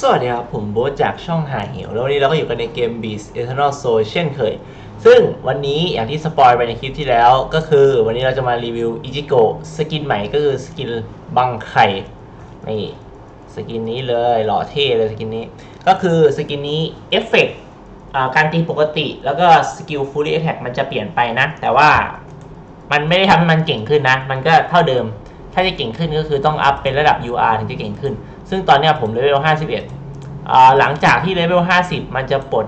สวัสดีครับ ผมโบ๊ทจากช่องหาเหวแล้ววันนี้เราก็อยู่กันในเกม Beast Eternal Soul เช่นเคย ซึ่งวันนี้อย่างที่สปอยไปในคลิปที่แล้ว ก็คือวันนี้เราจะมารีวิวอิจิโกะสกินใหม่ก็คือสกินบังไข่นี่สกินนี้เลยหล่อเท่เลยสกินนี้ ก็คือสกินนี้เอฟเฟกต์การตีปกติ แล้วก็สกิล Fully Attack มันจะเปลี่ยนไปนะ แต่ว่ามันไม่ได้ทำให้มันเก่งขึ้นนะ มันก็เท่าเดิม ถ้าจะเก่งขึ้นก็คือต้องอัพเป็นระดับ UR ถึงจะเก่งขึ้น ซึ่งตอนนี้ผมเลเวล51 หลังจากที่เลเวล50 มันจะปลด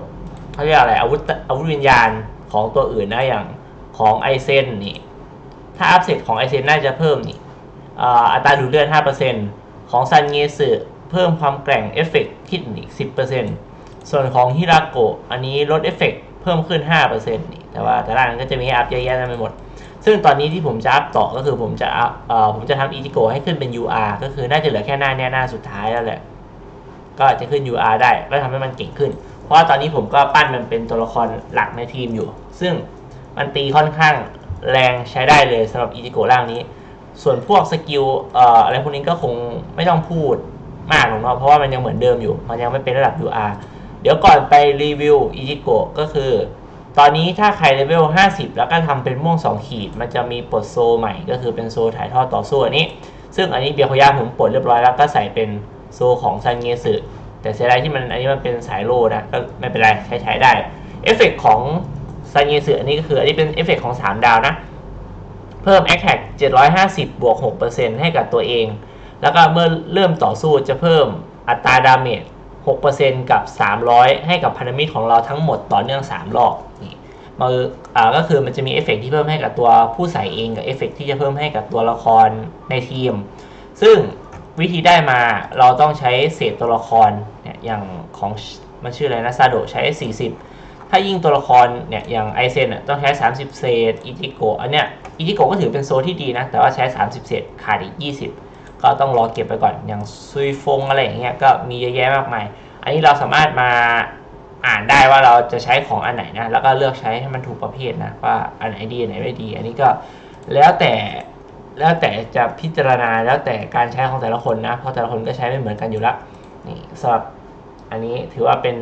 เขาเรียกอะไรอาวุธอาวุธวิญญาณของตัวอื่นนะอย่างของไอเซนนี่ ถ้าอัพเสร็จของไอเซนน่าจะเพิ่มนี่อัตราดูดเลือด 5%ของซันเงสึเพิ่มความแกร่งเอฟเฟกต์คิดอีก 10%ส่วนของฮิราโกะอันนี้ลดเอฟเฟกต์เพิ่มขึ้น 5%นี่แต่ว่าแต่ละอันก็จะมีอัพเยอะแยะไปหมด ซึ่งตอนนี้ที่ผมจะอัพต่อก็คือผมจะเอ่อผมจะทำอีจิโกให้ขึ้นเป็น UR ก็คือน่าจะเหลือแค่หน้าเนี้ยหน้าสุดท้ายแล้วแหละ ก็จะขึ้น UR ได้ก็ทำให้มันเก่งขึ้น เพราะว่าตอนนี้ผมก็ปั้นมันเป็นตัวละครหลักในทีมอยู่ ซึ่งมันตีค่อนข้างแรงใช้ได้เลยสำหรับอีจิโกร่างนี้ ส่วนพวกสกิลเอ่ออะไรพวกนี้ก็คงไม่ต้องพูดมากหรอกเนาะเพราะว่ามันยังเหมือนเดิมอยู่ มันยังไม่เป็นระดับ UR เดี๋ยวก่อนไปรีวิวอีจิโกก็คือ ตอนนี้ถ้าใครเลเวล 50 แล้วก็ทำเป็นม่วง 2 ขีด มันจะมีปลดโซใหม่ก็คือเป็นโซถ่ายทอดต่อสู้อันนี้ ซึ่งอันนี้เบียร์โคย่าผมปลดเรียบร้อยแล้วก็ใส่เป็นโซของซันเงสึแต่เสียดายที่มันอันนี้มันเป็นสายโลนะก็ไม่เป็นไรใช้ใช้ได้เอฟเฟกของซันเงสึอันนี้ก็คืออันนี้เป็นเอฟเฟกของ 3 ดาวนะ เพิ่ม Attack 750 บวก 6%ให้กับตัวเอง แล้วก็เมื่อเริ่มต่อสู้จะเพิ่มอัตราดาเมจ6%กับ 300 ให้กับพันธมิตรของเราทั้งหมดต่อเนื่อง 3 รอบ มืออ่าก็คือมันจะมีเอฟเฟกที่เพิ่มให้กับตัวผู้ใส่เองกับเอฟเฟกที่จะเพิ่มให้กับตัวละครในทีม ซึ่งวิธีได้มาเราต้องใช้เศษตัวละครเนี่ยอย่างของมันชื่ออะไรนะซาโดใช้ 40 ถ้ายิ่งตัวละครเนี่ยอย่างไอเซนอะต้องใช้ 30 เศษอิจิโกะอันเนี้ยอิจิโกะก็ถือเป็นโซนที่ดีนะ แต่ว่าใช้ 30 เศษขาดอีก 20 ก็ต้องรอเก็บไปก่อนอย่างซุยฟงอะไรอย่างเงี้ยก็มีเยอะแยะมากมาย อันนี้เราสามารถมา อ่านได้ว่าเราจะใช้ของอันไหนนะ แล้วก็เลือกใช้ให้มันถูกประเภทนะว่าอันไหนดีอันไหนไม่ดี อันนี้ก็แล้วแต่แล้วแต่จะพิจารณาแล้วแต่การใช้ของแต่ละคนนะ เพราะแต่ละคนก็ใช้ไม่เหมือนกันอยู่แล้วนี่สำหรับอันนี้ถือว่าเป็น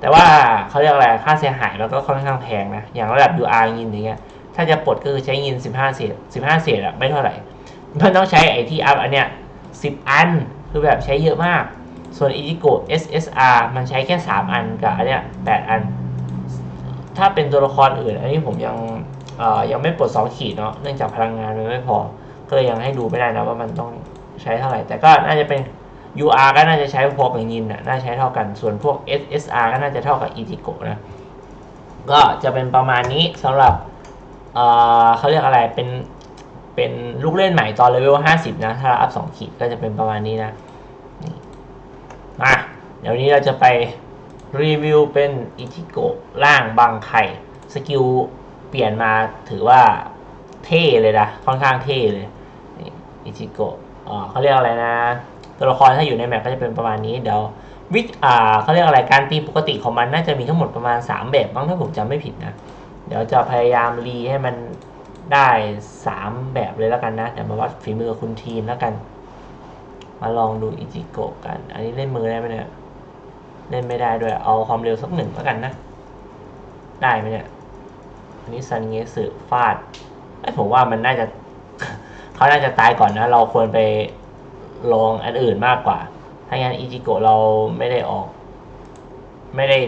แต่ว่าเขาเรียกอะไรค่าเสียหายมันก็ค่อนข้างแพงนะ อย่างระดับ UR ยินอย่างเงี้ยถ้าจะปลดก็คือใช้ยิน15 เศษ 15 เศษอะไม่เท่าไหร่มันต้องใช้ไอที่อัพอันเนี้ย10 อันคือแบบใช้เยอะมาก ส่วนอีจิโก SSR มันใช้แค่ 3 อันกับอันเนี้ย8อัน ถ้าเป็นตัวละครอื่น อันนี้ผมยังยังไม่ปลด 2 ขีดเนาะเนื่องจากพลังงานมันไม่พอ ก็เลยยังให้ดูไม่ได้นะว่ามันต้องใช้เท่าไหร่ แต่ก็น่าจะเป็น UR ก็น่าจะใช้พอกับยินน่ะน่าใช้เท่ากัน ส่วนพวก SSR ก็น่าจะเท่ากับอีจิโกนะ ก็จะเป็นประมาณนี้สำหรับเเขาเรียกอะไรเป็นเป็นลูกเล่นใหม่ตอนเลเวล50 นะ ถ้าเราอัพ2ขีดก็จะเป็นประมาณนี้นะ เดี๋ยววนนี้เราจะไปรีวิวเป็นอิจิโกะล่างบางไข่สกิลเปลี่ยนมาถือว่าเท่เลยนะ ค่อนข้างเท่เลยอิจิโกะเขาเรียกอะไรนะ ตัวละครถ้าอยู่ในแมปก็จะเป็นประมาณนี้เดี๋ยววิอ่าเขาเรียกอะไรการตีปกติของมันน่าจะมีทั้งหมดประมาณ 3 แบบบ้างถ้าผมจำไม่ผิดนะ เดี๋ยวจะพยายามรีให้มันได้สามแบบเลยแล้วกันนะเดี๋ยวมาวัดฝีมือคุณทีมแล้วกัน มาลองดูอิจิโกะกัน อันนี้เล่นมือได้ไหมเนี่ย เล่นไม่ได้ด้วย เอาความเร็วสักหนึ่งแล้วกันนะ ได้ไหมเนี่ย อันนี้ซันเงสึฟาดไอยผมว่ามันน่าจะ เขาน่าจะตายก่อนนะ เราควรไปลองอันอื่นมากกว่า ถ้างั้นอิจิโกะเราไม่ได้ออก ไม่ได้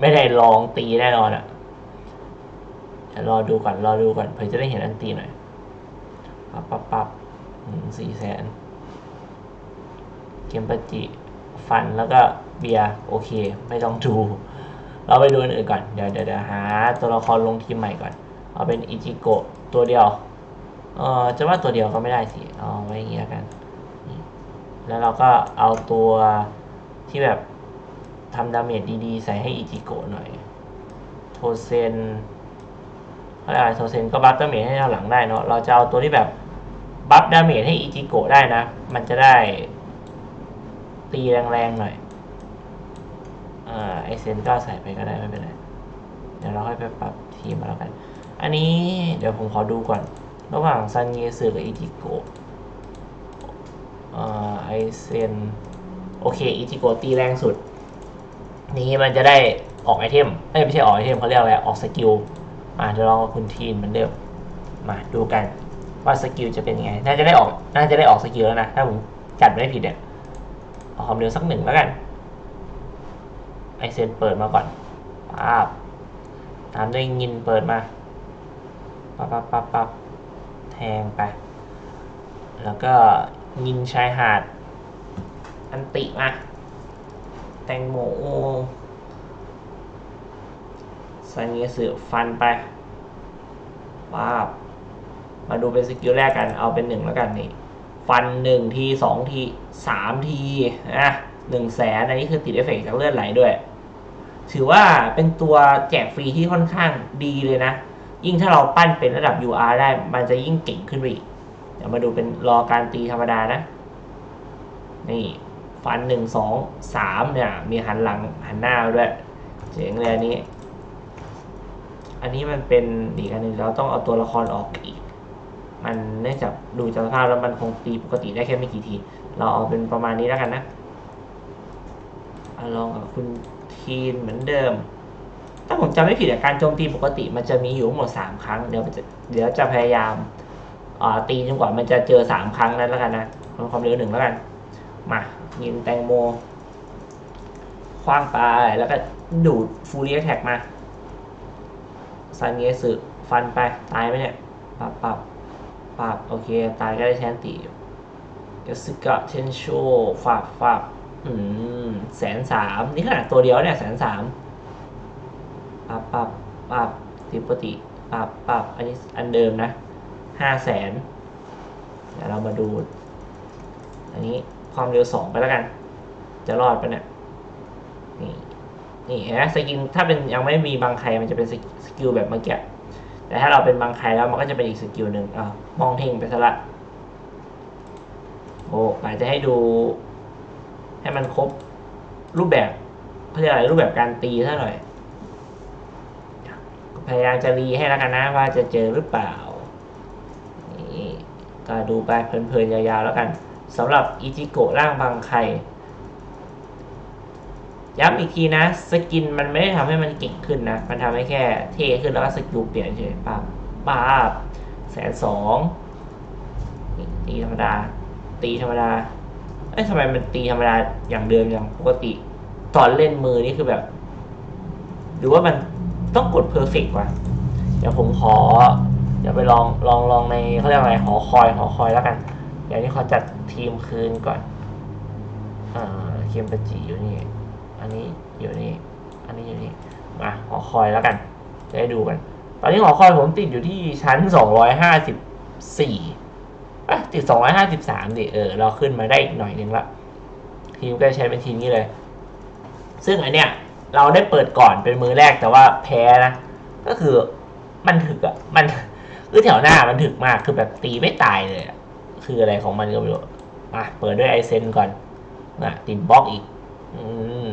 ไม่ได้ลองตีแน่นอนอะเดี๋ยวรอดูก่อนรอดูก่อนเพื่อจะได้เห็นอันตีหน่อย ปับปับปับสี่แสน เกมปจิ ฟันแล้วก็เบียร์โอเค ไม่ต้องดู เราไปดูอันอื่นก่อน เดี๋ยวเดี๋ยวยวหาตัวละครลงทีมใหม่ก่อน เอาเป็นอิจิโกะตัวเดียว เออจะว่าตัวเดียวก็ไม่ได้สิ เอาไว้อย่างงี้แล้วกัน แล้วเราก็เอาตัวที่แบบทำดาเมจดีๆ ใส่ให้อิจิโกะหน่อย โทเซนอะไรโซเซนก็บัฟดาเมจให้เราหลังได้เนาะ เราจะเอาตัวที่แบบบัฟดาเมจให้อิจิโกะได้นะ มันจะได้ ตีแรงๆหน่อย อ่าไอเซนก็ใส่ไปก็ได้ไม่เป็นไร เดี๋ยวเราค่อยไปปรับทีมมาแล้วกัน อันนี้เดี๋ยวผมขอดูก่อน ระหว่างซันเยสึกับอิจิโกะอ่าไอเซนโอเคอิจิโกะตีแรงสุด นี้มันจะได้ออกไอเทมไม่ใช่ออกไอเทมเขาเรียกอะไรออกสกิลมาเดี๋ยวลองกับคุณทีนเหมือนเดิมมาดูกันว่าสกิลจะเป็นยังไง น่าจะได้ออก น่าจะได้ออกสกิลแล้วนะ ถ้าผมจัดไม่ผิดเนี่ย เอความเร็วสักหนึ่งแล้วกันไอเซนเปิดมาก่อนป๊าบตามด้วยงินเปิดมาปั๊บปั๊บปั๊บปั๊บแทงไป แล้วก็งินชายหาด อันติมาแตงโมซาเนียสือฟันไปป๊าบมาดูเป็นสกิลแรกกัน เอาเป็นหนึ่งแล้วกันนี่ ฟันหนึ่งทีสองทีสามทีอะหนึ่งแสนอันนี้คือติดเอฟเฟกจากเลือดไหลด้วย ถือว่าเป็นตัวแจกฟรีที่ค่อนข้างดีเลยนะ ยิ่งถ้าเราปั้นเป็นระดับ UR ได้ มันจะยิ่งเก่งขึ้นไปอีก เดี๋ยวมาดูเป็นรอการตีธรรมดานะ นี่ฟันหนึ่งสองสามเนี่ย มีหันหลังหันหน้าด้วย เจ๋งเลยอันนี้ อันนี้มันเป็นอีกอันหนึ่งเราต้องเอาตัวละครออกอีก มันเนื่องจากดูจากสภาพแล้วมันคงตีปกติได้แค่ไม่กี่ที เราเอาเป็นประมาณนี้แล้วกันนะอลองกับคุณทีนเหมือนเดิม ถ้าผมจำไม่ผิดการโจมตีปกติมันจะมีอยู่ทั้งหมดสามครั้ง เดี๋ยวจะเดี๋ยวจะพยายามตีจนกว่ามันจะเจอสามครั้งนั้นแล้วกันนะเอาความเร็วหนึ่งแล้วกัน มายิงแตงโมคว้างไปแล้วก็ดูดฟูเรียแท็กมาซันเงสึฟันไป ตายไหมเนี่ย ปับปับ ปับโอเค ตายก็ได้แชนตียสึกะเทนโชฝากฝากอืมแสนสามนี่ขนาดตัวเดียวเนี่ยแสนสามปับปับปับติปติปับปับอันนี้อันเดิมนะห้าแสนเดี๋ยวเรามาดู อันนี้ความเร็วสองไปแล้วกัน จะรอดปะเนี่ยนี่นี่เห็นไหมสกิลถ้าเป็นยังไม่มีบางใครมันจะเป็นสกิลแบบเมื่อกี้ แต่ถ้าเราเป็นบางใครแล้วมันก็จะเป็นอีกสกิลหนึ่งอะมองเท่งไปซะละโอ้อาจจะให้ดู ให้มันครบรูปแบบเขาเรียกอะไรรูปแบบการตีซะหน่อย พยายามจะรีให้แล้วกันนะว่าจะเจอหรือเปล่านี่ก็ดูไปเพลินๆยาวๆแล้วกันสำหรับอิจิโกะร่างบางใคร ย้ำอีกทีนะ สกินมันไม่ได้ทำให้มันเก่งขึ้นนะ มันทำให้แค่เท่ขึ้นแล้วก็สกิลเปลี่ยนเฉยป้าบป้าบแสนสองนี่ตีธรรมดา ตีธรรมดา เอ้ยทำไมมันตีธรรมดาอย่างเดิมอย่างปกติ ตอนเล่นมือนี่คือแบบ หรือว่ามันต้องกดเพอร์เฟกต์ว่ะเดี๋ยวผมขอเดี๋ยวไปลองลองลองในเขาเรียกอะไรหอคอยหอคอยแล้วกันเดี๋ยวนี้ขอจัดทีมคืนก่อน อ่าเคียมปจิอยู่นี่ อันนี้อยู่นี่ อันนี้อยู่นี่ มาหอคอยแล้วกันจะได้ดูกัน ตอนนี้หอคอยผมติดอยู่ที่ชั้นสองร้อยห้าสิบสี่ะติดสองร้อยห้าสิบสามดิ เออ เราขึ้นมาได้อีกหน่อยนึงละทีมก็ใช้เป็นทีมนี้เลย ซึ่งอันเนี้ยเราได้เปิดก่อนเป็นมือแรกแต่ว่าแพ้นะ ก็คือมันถึกอะมันคือแถวหน้ามันถึกมากคือแบบตีไม่ตายเลย คืออะไรของมันก็ไม่รู้อะเปิดด้วยไอเซนก่อนนะติดบล็อกอีก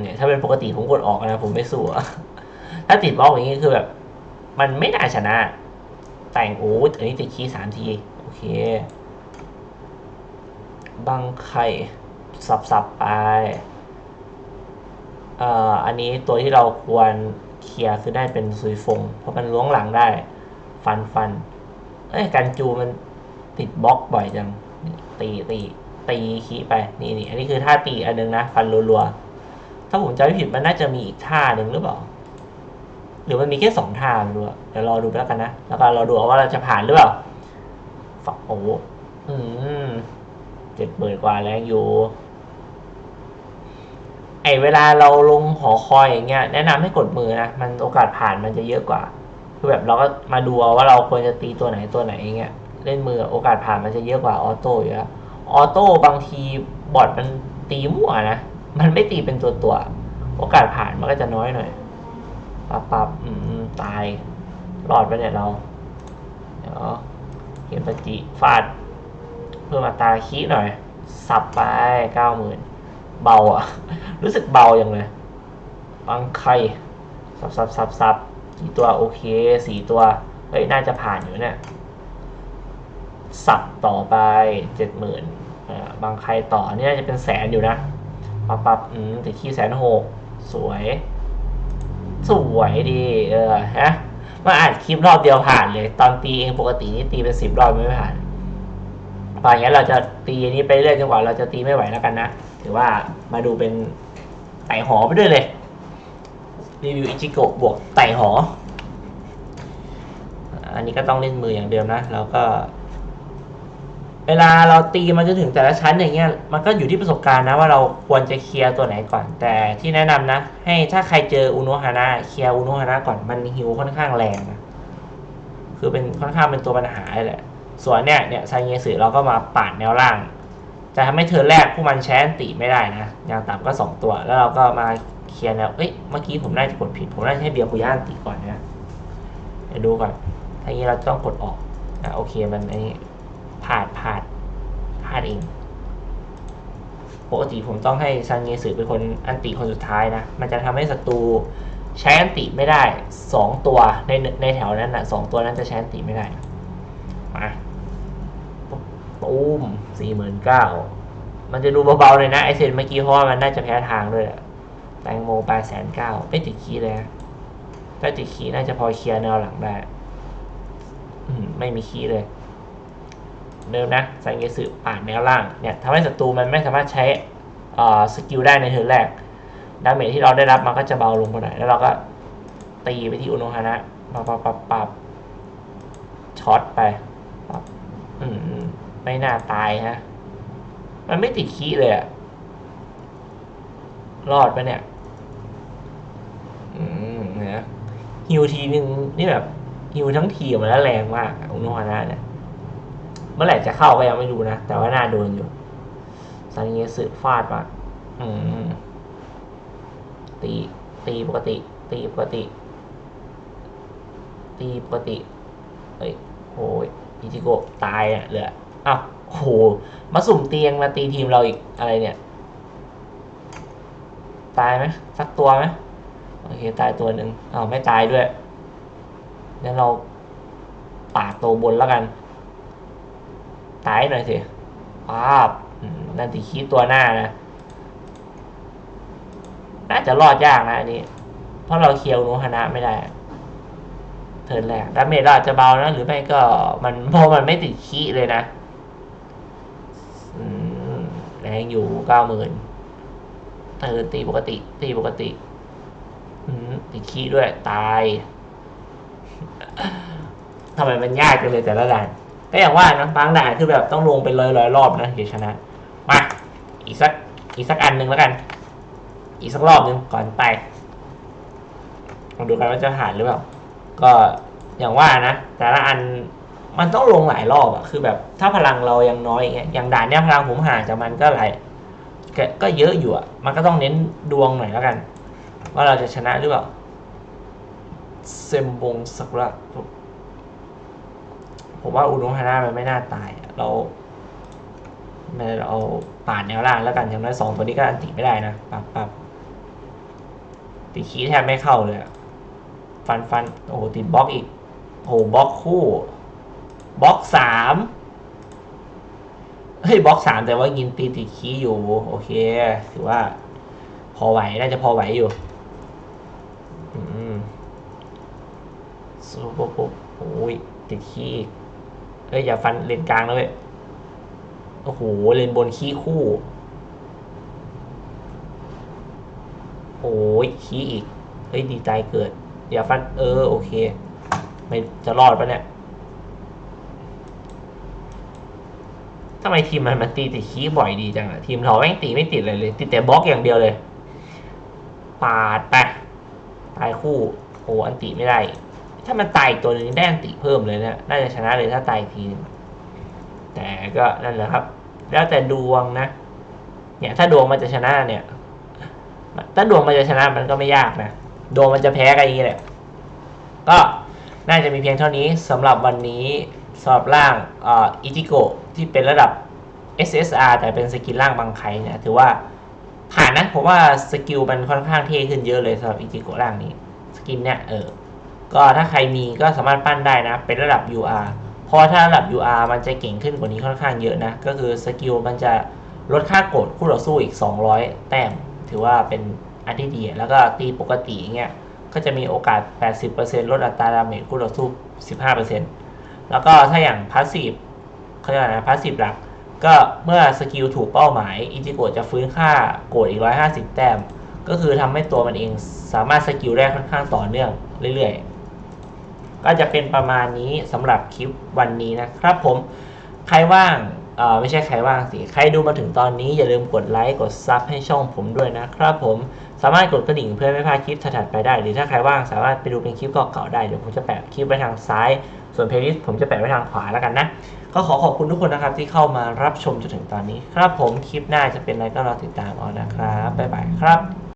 เนี่ยถ้าเป็นปกติผมกดออกนะผมไม่สู้ถ้าติดบล็อกอย่างนี้คือแบบ มันไม่น่าชนะ แต่งโอ้อันนี้ติดคีย์สามที โอเค บังไข่สับสับๆไปเอ่ออันนี้ตัวที่เราควรเคลียร์คือได้เป็นซุยฟง เพราะมันล้วงหลังได้ ฟันฟันเอ้ยกันจูมันติดบล็อกบ่อยจังตีตีตีขีไปนี่นี่อันนี้คือท่าตีอันนึงนะ ฟันรัวๆ ถ้าผมจำไม่ผิดมันน่าจะมีอีกท่าหนึ่งหรือเปล่า หรือมันมีแค่สองท่าไม่รู้อะเดี๋ยวรอดูไปแล้วกันนะ แล้วก็รอดูว่าเราจะผ่านหรือเปล่าฝักโอ้โหอืมเจ็ดหมื่นกว่าแรงอยู่ ไอเวลาเราลงหอคอยอย่างเงี้ย แนะนำให้กดมือนะ มันโอกาสผ่านมันจะเยอะกว่า คือแบบเราก็มาดูว่าเราควรจะตีตัวไหนตัวไหนอย่างเงี้ย เล่นมือโอกาสผ่านมันจะเยอะกว่าออโต้อยู่แล้ว ออโต้บางทีบอทมันตีมั่วนะ มันไม่ตีเป็นตัวตัวโอกาสผ่านมันก็จะน้อยหน่อยปับปับอืมตายรอดไปเนี่ยเราเดี๋ยวเกมปจิฟาด เพื่อมาตาคีหน่อย สับไปเก้าหมื่นเบาอะ รู้สึกเบาอย่างเลยบางใครสับสับสับสับกี่ตัวโอเคสี่ตัวเฮ้ยน่าจะผ่านอยู่เนี่ยสับต่อไปเจ็ดหมื่นบางใครต่อนี่น่าจะเป็นแสนอยู่นะ ปับปับอืมติดขี้แสนหกสวย สวยดี เออฮะมาอ่านคลิปรอบเดียวผ่านเลย ตอนตีเองปกตินี่ตีเป็นสิบรอบไม่ผ่านพออย่างนี้เราจะตีอันนี้ไปเรื่อยจนกว่าเราจะตีไม่ไหวแล้วกันนะ ถือว่ามาดูเป็นไต่หอไปด้วยเลย รีวิวอิจิโกะบวกไต่หอ อันนี้ก็ต้องเล่นมืออย่างเดิมนะ แล้วก็ เวลาเราตีมันจะถึงแต่ละชั้นอย่างเงี้ยมันก็อยู่ที่ประสบการณ์นะว่าเราควรจะเคลียร์ตัวไหนก่อน แต่ที่แนะนำนะ ให้ถ้าใครเจออุโนฮานะเคลียร์อุโนฮานะก่อนมันฮิวค่อนข้างแรงนะคือเป็นค่อนข้างเป็นตัวปัญหาเลยแหละส่วนเนี่ยเนี่ยไซเงสึเราก็มาปาดแนวล่างจะทำให้เธอแรกพวกมันแชนตีไม่ได้นะอย่างต่ำก็สองตัว แล้วเราก็มาเคลียร์แนวเอ้ยเมื่อกี้ผมน่าจะกดผิดผมน่าจะให้เบียร์คุย่านตีก่อนนะเดี๋ยวดูก่อนถ้างนี้เราต้องกดออกอะโอเคมันไอ้นี่ลาดพลาดพลาดเอง ปกติผมต้องให้ซันเงสึเป็นคนอันติคนสุดท้ายนะ มันจะทำให้ศัตรูใช้อันติไม่ได้สองตัวในในแถวนั้นนะสองตัวนั้นจะใช้อันติไม่ได้ มาปุ๊บตูมสี่หมื่นเก้ามันจะดูเบาๆเลยนะ ไอเซนเมื่อกี้เพราะว่ามันน่าจะแพ้ทางด้วยแหละแตงโมแปดแสนเก้าไม่ติดคีเลยถ้าติดคีน่าจะพอเคลียร์แนวหลังได้ไม่มีคีเลย เดิมนะสังเกตสึป่านแนวล่างเนี่ยทำให้ศัตรูมันไม่สามารถใช้สกิลได้ในเทิร์นแรก ดาเมจที่เราได้รับมันก็จะเบาลงไปหน่อยแล้วเราก็ตีไปที่อุโนฮานะปับปับปับปับช็อตไปปับอืมไม่น่าตายฮะ มันไม่ติดคีเลยอะรอดไปะเนี่ย อืมนะฮิวทีนึงนี่แบบฮิวทั้งทีมมันแล้วแรงมากอุโนฮานะเนี่ย มื่อไหร่จะเข้าก็ยังไม่รู้นะ แต่ว่าน่าโดนอยู่ซันเงสึฟาดมาอืมตีตีปกติ ตีปกติ ตีปกติเฮ้ยโอ้ยอิจิโกะตายอะเหลืออ้าวโอ้โหมาสุ่มเตียงมาตีทีมเราอีกอะไรเนี่ย ตายไหมสักตัวไหมโอเค ตายตัวหนึ่งอ้าวไม่ตายด้วยงั้นเราปาดตัวบนแล้วกัน ตายหน่อยสิป้าบนั่นติคีตัวหน้านะ น่าจะรอดยากนะอันนี้ เพราะเราเคลียวโนฮานะไม่ได้เทิร์นแรกดาเมจเราอาจจะเบานะ หรือไม่ก็มันเพราะมันไม่ติดคีเลยนะแรงอยู่เก้าหมื่นเทิร์นตีปกติ ตีปกติติดคีด้วยตายทำไมมันยากจังเลยแต่ละด่าน ก็อย่างว่านะบางด่านคือแบบต้องลงเป็นร้อยร้อยรอบนะถึงชนะ มา อีกสักอีกสักอันหนึ่งแล้วกัน อีกสักรอบหนึ่งก่อนไปมาดูกันว่าจะผ่านหรือเปล่า ก็อย่างว่านะ แต่ละอันมันต้องลงหลายรอบอะคือแบบถ้าพลังเรายังน้อยอย่างเงี้ยอย่างด่านเนี้ยพลังผมห่างจากมันก็หลายก็ก็เยอะอยู่อะมันก็ต้องเน้นดวงหน่อยแล้วกัน ว่าเราจะชนะหรือเปล่าเซมบงสักระ ผมว่าอุโนฮาน่ามันไม่น่าตาย เราเราเอาป่านแนวล่างแล้วกันอย่างน้อยสองตัวนี้ก็อันติไม่ได้นะปับปับตีคีแทบไม่เข้าเลยฟันฟันโอ้โหติดบล็อกอีกโอ้โหบล็อกคู่บล็อกสามเฮ้ยบล็อกสามแต่ว่ายินตีติดคีอยู่ โอเค ถือว่า พอไหวน่าจะพอไหวอยู่อืมสู้ปุ๊บปุ๊บโอ้ยติดคีอีก เฮ้ยอย่าฟันเลนกลางนะเว้ยโอ้โหเลนบนขี้คู่โอ้ยขี้อีกเฮ้ยดีใจเกิด อย่าฟันเออโอเค ไม่จะรอดปะเนี่ยทำไมทีมมันมันตีติดขี้บ่อยดีจังอะทีมเราแม่งตีไม่ติดเลยเลยติดแต่บล็อกอย่างเดียวเลยปาดไปตายคู่โอ้อันติไม่ได้ ถ้ามันตายตัวหนึ่งได้อันติเพิ่มเลยเนี่ยน่าจะชนะเลยถ้าตายอีกทีนึงแต่ก็นั่นแหละครับ แล้วแต่ดวงนะ เนี่ยถ้าดวงมันจะชนะเนี่ย ถ้าดวงมันจะชนะมันก็ไม่ยากนะดวงมันจะแพ้กันอย่างนี้แหละก็น่าจะมีเพียงเท่านี้สำหรับวันนี้สำหรับร่างอิจิโกที่เป็นระดับ SSR แต่เป็นสกิลร่างบางไคเนี่ยถือว่าผ่านนะผมว่าสกิลมันค่อนข้างเท่ขึ้นเยอะเลยสำหรับอิจิโกร่างนี้ สกินเนี่ยเออ ก็ถ้าใครมีก็สามารถปั้นได้นะ เป็นระดับ UR เพราะถ้าระดับ UR มันจะเก่งขึ้นกว่านี้ค่อนข้างเยอะนะ ก็คือสกิลมันจะลดค่าโกรธคู่ต่อสู้อีก 200 แต้ม ถือว่าเป็นอันที่ดี แล้วก็ตีปกติเงี้ย ก็จะมีโอกาส 80%ลดอัตราดาเมจคู่ต่อสู้ 15%แล้วก็ถ้าอย่างพาสซีฟเขาเรียกนะพาสซีฟหลัก ก็เมื่อสกิลถูกเป้าหมายอิจิโกะจะฟื้นค่าโกรธอีก 150 แต้ม ก็คือทำให้ตัวมันเองสามารถสกิลได้ค่อนข้างต่อเนื่องเรื่อยๆ ก็จะเป็นประมาณนี้สำหรับคลิปวันนี้นะครับผมใครว่างเอ่อไม่ใช่ใครว่างสิ ใครดูมาถึงตอนนี้อย่าลืมกดไลค์กดซับให้ช่องผมด้วยนะครับผมสามารถกดกระดิ่งเพื่อไม่พลาดคลิปถัดไปได้ หรือถ้าใครว่างสามารถไปดูเป็นคลิปเก่าๆได้ เดี๋ยวผมจะแปะคลิปไว้ทางซ้าย ส่วนเพลย์ลิสต์ผมจะแปะไว้ทางขวาแล้วกันนะ ก็ขอขอบคุณทุกคนนะครับที่เข้ามารับชมจนถึงตอนนี้ ครับผมคลิปหน้าจะเป็นอะไรก็รอติดตามเอานะครับบ๊ายบายครับ